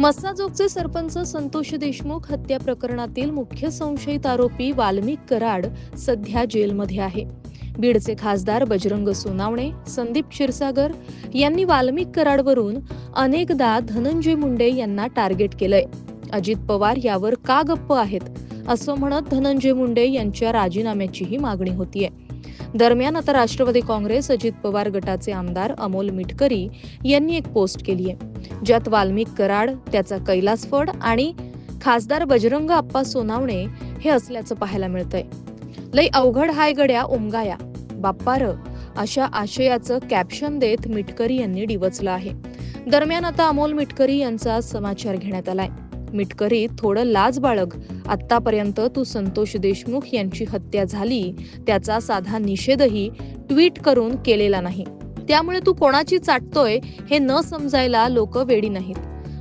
मस्साजोगचे सरपंच संतोष देशमुख हत्या प्रकरणातील मुख्य संशयित आरोपी वाल्मिक कराड सध्या जेलमध्ये आहे. बीडचे खासदार बजरंग सोनावणे संदीप क्षीरसागर यांनी वाल्मिक कराडवरून अनेकदा धनंजय मुंडे यांना टार्गेट केलंय. अजित पवार यावर का गप्प आहेत? असं म्हणत धनंजय मुंडे यांच्या राजीनाम्याचीही मागणी होतीये. दरम्यान आता राष्ट्रवादी काँग्रेस अजित पवार गटाचे आमदार अमोल मिटकरी यांनी एक पोस्ट केली आहे ज्यात वाल्मिक कराड त्याचा कैलास फड आणि खासदार बजरंग आप्पा सोनावणे हे असल्याचं पाहायला मिळतंय. लई अवघड हाय गड्या ओमगाया. बाप्पार अशा आशयाचं कॅप्शन देत मिटकरी यांनी डिवचलं आहे. दरम्यान आता अमोल मिटकरी यांचा समाचार घेण्यात आलाय. मिटकरी थोडं लाज बाळग. आतापर्यंत तू संतोष देशमुख यांची हत्या झाली त्याचा साधा निषेधही ट्विट करून केलेला नाही. त्यामुळे तू कोणाची चाटतोय हे न समजायला लोक वेडी नाहीत.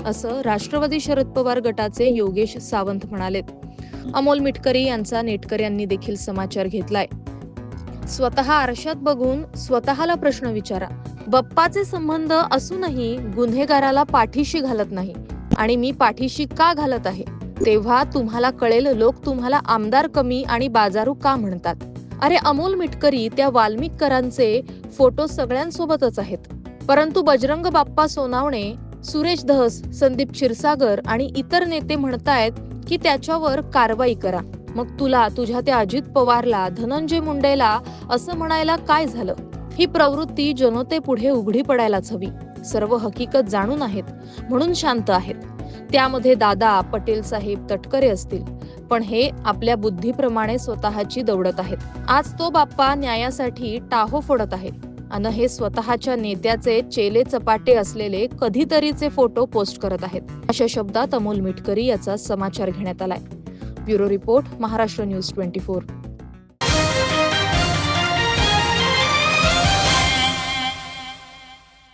असं राष्ट्रवादी शरद पवार गटाचे योगेश सावंत म्हणालेत अमोल मिटकरी यांचा नेटकर यांनी देखील समाचार घेतलाय. स्वतः आरशात बघून स्वतःला प्रश्न विचारा. बप्पाचे संबंध असूनही गुन्हेगाराला पाठीशी घालत नाही. आणि मी पाठीशी का घालत आहे? तेव्हा तुम्हाला कळेल लोक तुम्हाला आमदार कमी आणि बाजारू का म्हणतात. अरे अमोल मिटकरी त्या वाल्मिककरांचे फोटो सगळ्यांसोबतच आहेत. परंतु बजरंग बाप्पा सोनावणे सुरेश धस संदीप क्षीरसागर आणि इतर नेते म्हणतायत की त्याच्यावर कारवाई करा. मग तुला तुझ्या त्या अजित पवारला धनंजय मुंडेला असं म्हणायला काय झालं? ही प्रवृत्ती जनतेपुढे उघडी पडायलाच हवी. सर्व हकीकत जाणून आहेत. म्हणून शांत आहेत. त्यामध्ये दादा पटेल साहेब तटकरे असतील. पण हे आपल्या बुद्धीप्रमाणे स्वतःची दौडत आहेत. आज तो बाप्पा न्यायासाठी टाहो फोडत आहे. अन हे स्वतःच्या नेत्याचे चेले चपाटे असलेले कधीतरीचे फोटो पोस्ट करत आहेत. अशा शब्दात अमोल मिटकरी याचा समाचार घेण्यात आलाय. Bureau report Maharashtra news twenty four.